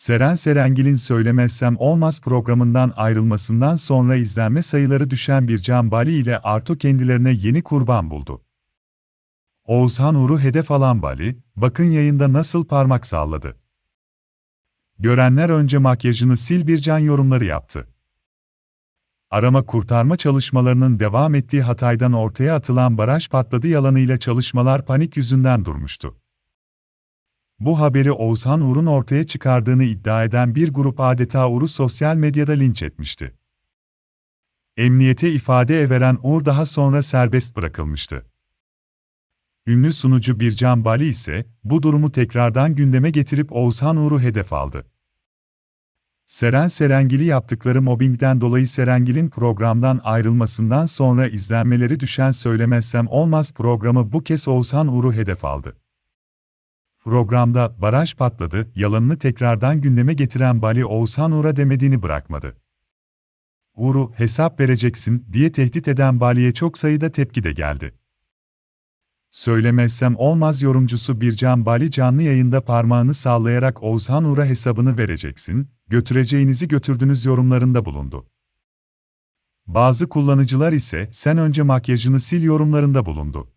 Seren Serengil'in Söylemezsem Olmaz programından ayrılmasından sonra izlenme sayıları düşen Bircan Bali ile Arto kendilerine yeni kurban buldu. Oğuzhan Uğur'u hedef alan Bali, bakın yayında nasıl parmak salladı. Görenler önce makyajını sil Bircan yorumları yaptı. Arama kurtarma çalışmalarının devam ettiği Hatay'dan ortaya atılan baraj patladı yalanıyla çalışmalar panik yüzünden durmuştu. Bu haberi Oğuzhan Uğur'un ortaya çıkardığını iddia eden bir grup adeta Uğur'u sosyal medyada linç etmişti. Emniyete ifade veren Uğur daha sonra serbest bırakılmıştı. Ünlü sunucu Bircan Bali ise bu durumu tekrardan gündeme getirip Oğuzhan Uğur'u hedef aldı. Seren Serengil'i yaptıkları mobbingden dolayı Serengil'in programdan ayrılmasından sonra izlenmeleri düşen Söylemezsem Olmaz programı bu kez Oğuzhan Uğur'u hedef aldı. Programda baraj patladı, yalanını tekrardan gündeme getiren Bali Oğuzhan Uğur'a demediğini bırakmadı. Uğur'u hesap vereceksin diye tehdit eden Bali'ye çok sayıda tepki de geldi. Söylemezsem olmaz yorumcusu Bircan Bali canlı yayında parmağını sallayarak Oğuzhan Uğur'a hesabını vereceksin, götüreceğinizi götürdünüz yorumlarında bulundu. Bazı kullanıcılar ise sen önce makyajını sil yorumlarında bulundu.